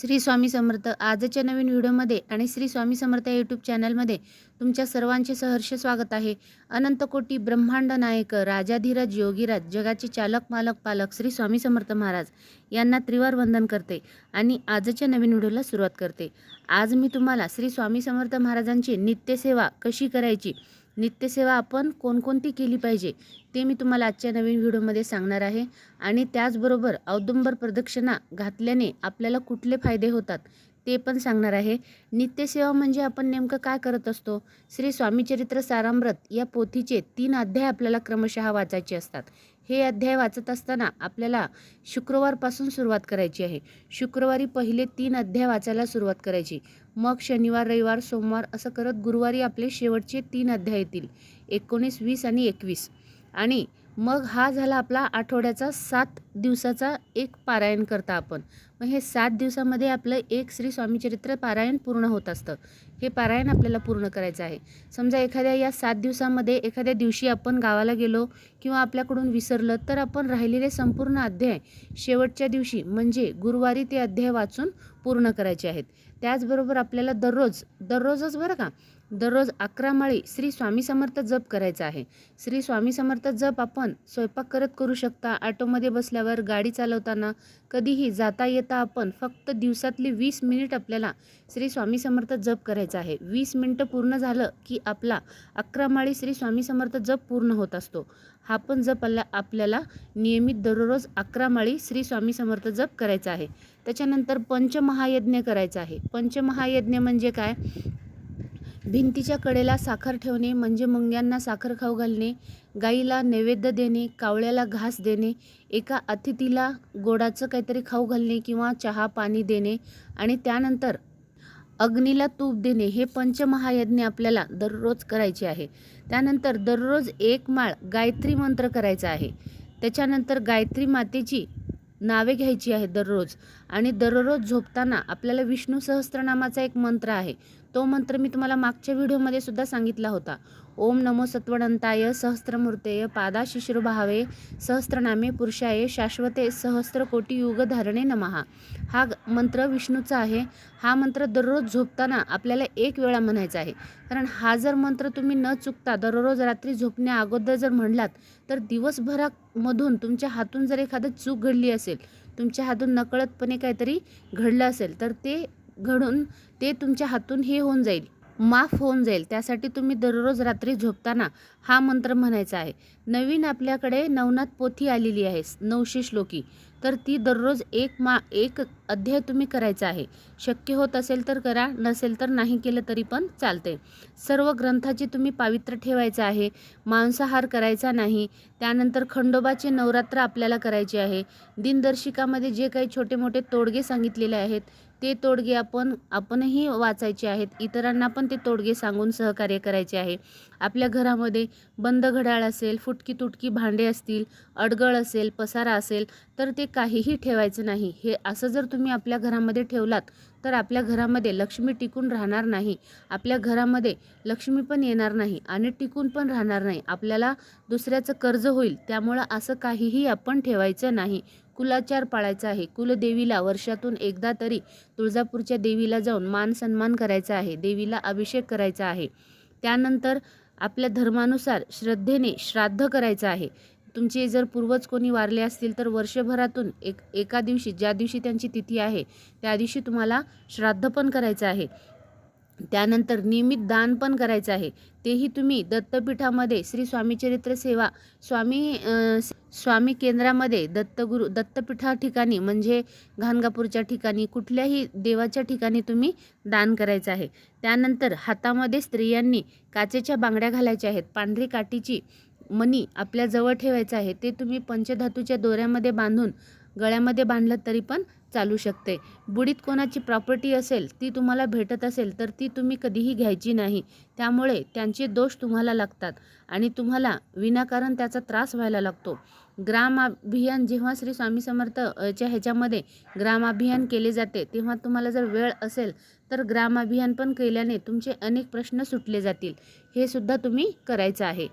श्री स्वामी समर्थ. आजच्या नवीन व्हिडिओमध्ये आणि श्री स्वामी समर्थ यूट्यूब चॅनलमध्ये तुमच्या सर्वांचे सहर्ष स्वागत आहे. अनंत कोटी ब्रह्मांड नायक राजाधीराज योगीराज जगाचे चालक मालक पालक श्री स्वामी समर्थ महाराज यांना त्रिवार वंदन करते आणि आजच्या नवीन व्हिडिओला सुरुवात करते. आज मी तुम्हाला श्री स्वामी समर्थ महाराजांची नित्यसेवा कशी करायची नित्यसेवा आपण कोणकोणती केली पाहिजे ते मी तुम्हाला आजच्या नवीन व्हिडिओमध्ये सांगणार आहे. आणि त्याचबरोबर औदुंबर प्रदक्षिणा घातल्याने आपल्याला कुठले फायदे होतात ते पण सांगणार आहे. नित्यसेवा म्हणजे आपण नेमकं काय करत असतो? श्री स्वामीचरित्र सारामृत या पोथीचे तीन अध्याय आपल्याला क्रमशः वाचायचे असतात. हे अध्याय वाचत असताना आपल्याला शुक्रवारपासून सुरुवात करायची आहे. शुक्रवारी पहिले तीन अध्याय वाचायला सुरुवात करायची. मग शनिवार रविवार सोमवार असं करत गुरुवारी आपले शेवटचे तीन अध्याय येतील. एकोणीस वीस आणि एकवीस. आणि मग हा झाला आपला आठवड्याचा सात दिवसाचा एक पारायण करता आपण. मग हे सात दिवसामध्ये आपलं एक श्री स्वामीचरित्र पारायण पूर्ण होत असतं. हे पारायण आपल्याला पूर्ण करायचं आहे. समजा एखाद्या या सात दिवसामध्ये एखाद्या दिवशी आपण गावाला गेलो किंवा आपल्याकडून विसरलं तर आपण राहिलेले संपूर्ण अध्याय शेवटच्या दिवशी म्हणजे गुरुवारी ते अध्याय वाचून पूर्ण करायचे आहेत. त्याचबरोबर आपल्याला दररोज दररोजच बरं का दररोज अकरा माळी श्री स्वामी समर्थ जप करायचा आहे. श्री स्वामी समर्थ जप आपण स्वयंपाक करत करू शकता. ऑटोमध्ये बसल्यावर गाडी चालवताना कधीही जाता येता आपण फक्त दिवसातली वीस मिनिट आपल्याला श्री स्वामी समर्थ जप करायचा आहे. वीस मिनटं पूर्ण झालं की आपला अकरा माळी श्री स्वामी समर्थ जप पूर्ण होत असतो. हा पण जप आपल्याला नियमित दररोज अकरा माळी श्री स्वामी समर्थ जप करायचा आहे. त्याच्यानंतर पंचमहायज्ञ करायचा आहे. पंचमहायज्ञ म्हणजे काय? भिंतीच्या कडेला साखर ठेवणे म्हणजे मुंग्यांना साखर खाऊ घालणे गाईला नैवेद्य देणे कावळ्याला घास देणे एका अतिथीला गोडाचं काहीतरी खाऊ घालणे किंवा चहा पाणी देणे आणि त्यानंतर अग्नीला तूप देणे हे पंचमहायज्ञ आपल्याला दररोज करायचे आहे. त्यानंतर दररोज एक माळ गायत्री मंत्र करायचा आहे. त्याच्यानंतर गायत्री मातेची नावे घ्यायची आहेत दररोज. आणि दररोज झोपताना आपल्याला विष्णू सहस्त्रनामाचा एक मंत्र आहे. तो मंत्र मी तुम्हाला मागच्या व्हिडिओमध्ये सुद्धा सांगितला होता. ओम नमो सत्वणंताय सहस्त्रमूर्तेय पादा शिशिरुभावे सहस्त्रनामे पुरुषाय शाश्वते सहस्त्रकोटी युग धारणे नमहा हा मंत्र विष्णूचा आहे. हा मंत्र दररोज झोपताना आपल्याला एक वेळा म्हणायचा आहे. कारण हा जर मंत्र तुम्ही न चुकता दररोज रात्री झोपण्या अगोदर जर म्हणलात तर दिवसभरामधून तुमच्या हातून जर एखादं चूक घडली असेल तुमच्या हातून नकळतपणे काहीतरी घडलं असेल तर ते घडून ते तुमच्या हातून हे होऊन जाईल. माफ होऊन जाईल. त्यासाठी तुम्ही दररोज रात्री झोपताना हा मंत्र म्हणायचा आहे. नवीन आपल्याकडे नवनाथ पोथी आलेली आहे नऊशे श्लोकी. तर ती दररोज एक मा एक अध्याय तुम्ही करायचा आहे. शक्य होत असेल तर करा नसेल तर नाही केलं तरी पण चालते सर्व ग्रंथाची तुम्ही पावित्र्य ठेवायचं आहे. मांसाहार करायचा नाही. त्यानंतर खंडोबाचे नवरात्र आपल्याला करायचे आहे. दिनदर्शिकामध्ये जे काही छोटे मोठे तोडगे सांगितलेले आहेत ते तोडगे आपण आपणही वाचायचे आहेत. इतरांना पण ते तोडगे सांगून सहकार्य करायचे आहे. आपल्या घरामध्ये बंद घड्याळ असेल फुटकी तुटकी भांडे असतील अडगळ असेल पसारा असेल तर ते काहीही ठेवायचं नाही. हे असं जर तुम्ही आपल्या घरामध्ये ठेवलात तर आपल्या घरामध्ये लक्ष्मी टिकून राहणार नाही. आपल्या घरामध्ये लक्ष्मी पण येणार नाही आणि टिकून पण राहणार नाही. आपल्याला दुसऱ्याचं कर्ज होईल त्यामुळं असं काहीही आपण ठेवायचं नाही. कुलाचार पाळायचा आहे. कुलदेवीला वर्षातून एकदा तरी तुळजापूरच्या देवीला जाऊन मान सन्मान करायचा आहे. देवीला अभिषेक करायचा आहे. त्यानंतर आपल्या धर्मानुसार श्रद्धेने श्राद्ध करायचं आहे. तुमचे जर पूर्वज कोणी वारले असतील तर वर्षभरातून एक एका दिवशी ज्या दिवशी त्यांची तिथी आहे त्या दिवशी तुम्हाला श्राद्ध पण करायचं आहे. त्यानंतर नियमित दान पण करायचं आहे. तेही तुम्ही दत्तपीठामध्ये श्री स्वामीचरित्र सेवा स्वामी स्वामी केंद्रामध्ये दत्तगुरु दत्तपीठा ठिकाणी म्हणजे घाणगापूरच्या ठिकाणी कुठल्याही देवाच्या ठिकाणी तुम्ही दान करायचं आहे. त्यानंतर हातामध्ये स्त्रियांनी काचेच्या बांगड्या घालायच्या आहेत. पांढरी काठीची मणी आपल्या जवळ ठेवायचं आहे. ते तुम्ही पंचधातूच्या दोऱ्यामध्ये बांधून गळ्यामध्ये बांधलं तरी पण चालू शकते. बुडीत कोणाची प्रॉपर्टी असेल ती तुम्हाला भेटत असेल तर ती तुम्ही कधीही घ्यायची नाही. त्यामुळे त्यांचे दोष तुम्हाला लागतात आणि तुम्हाला विनाकारण त्याचा त्रास व्हायला लागतो. ग्राम अभियान जेव्हा श्री स्वामी समर्थ च्या ह्याच्यामध्ये ग्राम अभियान केले जाते तेव्हा तुम्हाला जर वेळ असेल तर ग्राम अभियान पण केल्याने तुमचे अनेक प्रश्न सुटले जातील. हे सुद्धा तुम्ही करायचं आहे.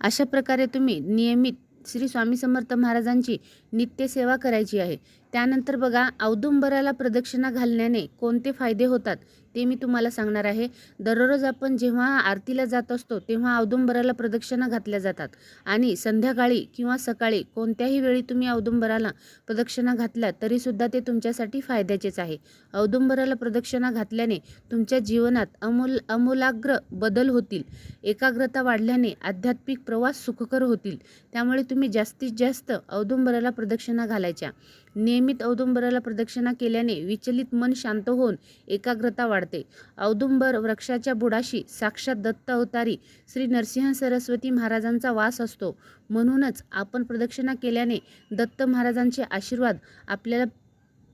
अशा प्रकारे तुम्ही नियमित श्री स्वामी समर्थ महाराजांची नित्यसेवा करायची आहे. त्यानंतर बघा औदुंबराला प्रदक्षिणा घालण्याने कोणते फायदे होतात ते मी तुम्हाला सांगणार आहे. दररोज आपण जेव्हा आरतीला जात असतो तेव्हा औदुंबराला प्रदक्षिणा घातल्या जातात. आणि संध्याकाळी किंवा सकाळी कोणत्याही वेळी तुम्ही औदुंबराला प्रदक्षिणा घातल्या तरीसुद्धा ते तुमच्यासाठी फायद्याचेच आहे. औदुंबराला प्रदक्षिणा घातल्याने तुमच्या जीवनात अमूल अमूलाग्र बदल होतील. एकाग्रता वाढल्याने आध्यात्मिक प्रवास सुखकर होतील. त्यामुळे तुम्ही जास्तीत जास्त औदुंबराला प्रदक्षिणा घालायच्या. नियमित औदुंबराला प्रदक्षिणा केल्याने विचलित मन शांत होऊन एकाग्रता वाढते. औदुंबर वृक्षाच्या बुडाशी साक्षात दत्त अवतारी श्री नरसिंह सरस्वती महाराजांचा वास असतो. म्हणूनच आपण प्रदक्षिणा केल्याने दत्त महाराजांचे आशीर्वाद आपल्याला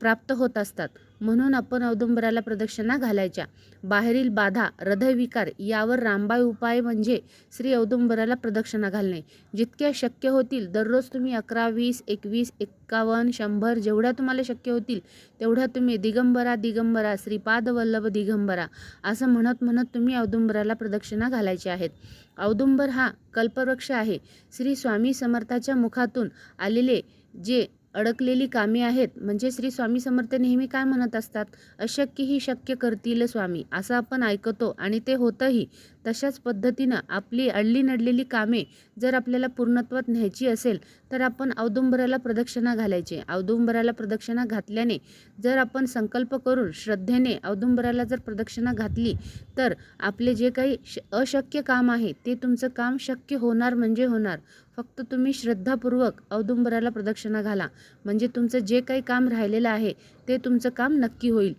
प्राप्त होत असतात. म्हणून आपण औदुंबराला प्रदक्षिणा घालायच्या. बाहेरील बाधा हृदयविकार यावर रामबाई उपाय म्हणजे श्री औदुंबराला प्रदक्षिणा घालणे. जितक्या शक्य होतील दररोज तुम्ही अकरा वीस एकवीस एक्कावन्न शंभर जेवढ्या तुम्हाला शक्य होतील तेवढ्या तुम्ही दिगंबरा दिगंबरा श्रीपाद वल्लभ दिगंबरा असं म्हणत म्हणत तुम्ही औदुंबराला प्रदक्षिणा घालायची आहेत. औदुंबर हा कल्पवृक्ष आहे. श्री स्वामी समर्थाच्या मुखातून आलेले जे अडकलेली कामे आहेत. म्हणजे श्री स्वामी समर्थ नेहमी काय म्हणत असतात? अशक्य ही शक्य करतील स्वामी असं आपण ऐकतो आणि ते होतंही. तशाच पद्धतीनं आपली अडली नडलेली कामे जर आपल्याला पूर्णत्वात न्यायची असेल तर आपण औदुंबराला प्रदक्षिणा घालायची. औदुंबराला प्रदक्षिणा घातल्याने जर आपण संकल्प करून श्रद्धेने औदुंबराला जर प्रदक्षिणा घातली तर आपले जे काही श अशक्य काम आहे ते तुमचं काम शक्य होणार म्हणजे होणार. फक्त तुम्ही श्रद्धापूर्वक औदुंबराला प्रदक्षिणा घाला. म्हणजे तुमचं जे काही काम राहिलेलं आहे ते तुमचं काम नक्की होईल.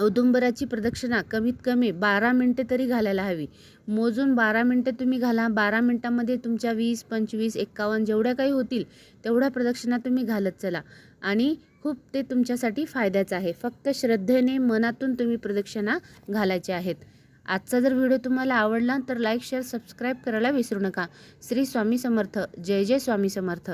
औदुंबराची प्रदक्षिणा कमीत कमी बारा मिनटे तरी घालायला हवी. मोजून बारा मिनटे तुम्ही घाला. बारा मिनटामध्ये तुमच्या वीस पंचवीस एक्कावन्न जेवढ्या काही होतील तेवढ्या प्रदक्षिणा तुम्ही घालत चला. आणि खूप ते तुमच्यासाठी फायद्याचं आहे. फक्त श्रद्धेने मनातून तुम्ही प्रदक्षिणा घालायचे आहेत. आजचा जर व्हिडिओ तुम्हाला आवडला तर लाईक शेअर सबस्क्राईब करायला विसरू नका. श्री स्वामी समर्थ. जय जय स्वामी समर्थ.